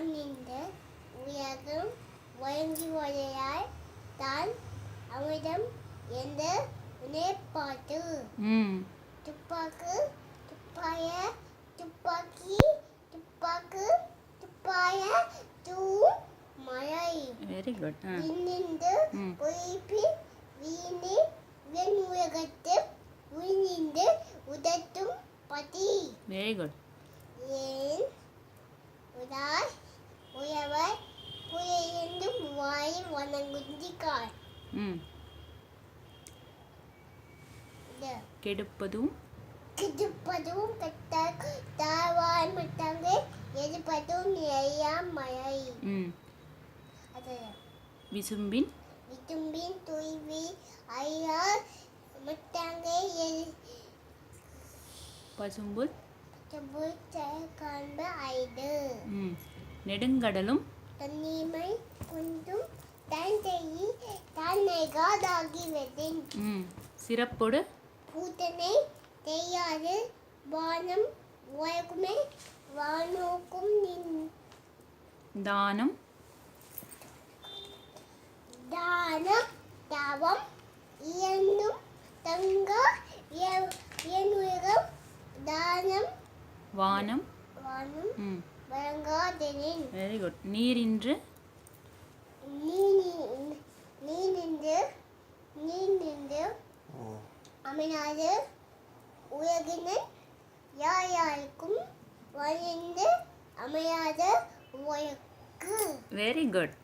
வானிந்த உயர்கும் வழங்கி வரையாய் தான் அமிர்தம் எந்த உணர்பாட்டு ம். துப்பாக்கு துப்பாய துப்பாக்கி துப்பாக்கு துப்பாய தூ மழை. வெரி குட் ம். பொய்ப்பி வீணி வெண்முகத்து உயிர்ந்து உதட்டும் பதி. வெரி குட் ஏன்? உதாய் வாய் வணங்குந்திக்கார் ம் இது கெடுப்பதும் கிதுப்பதும் கட்டார் தாவாய் மட்டாங்க எதிர்ப்பதும் எய்யா மழை விசும்பின் விதும்பின் துய்வி ஐயா மட்டாங்க எதி பசும்புல் காண்ப ஐடு நெடுங்கடலும் தன்னிமை கொண்டும் தன் செய்யி தன்னைகாதாகிவதின் ம் சிறப்பொடு. பூத்தனை தெரியாது வானம் உலகுமே வானோக்கும் தானம். தானம் தவம் இயந்தும் தங்க இயனுலகம் தானம். வானம். வானம் ம். வழங்காதெனின். வெரி குட் நீரின்று நீ அமையாது உலகினர் யார் யாருக்கும் வழிந்து அமையாத உலகு. Very good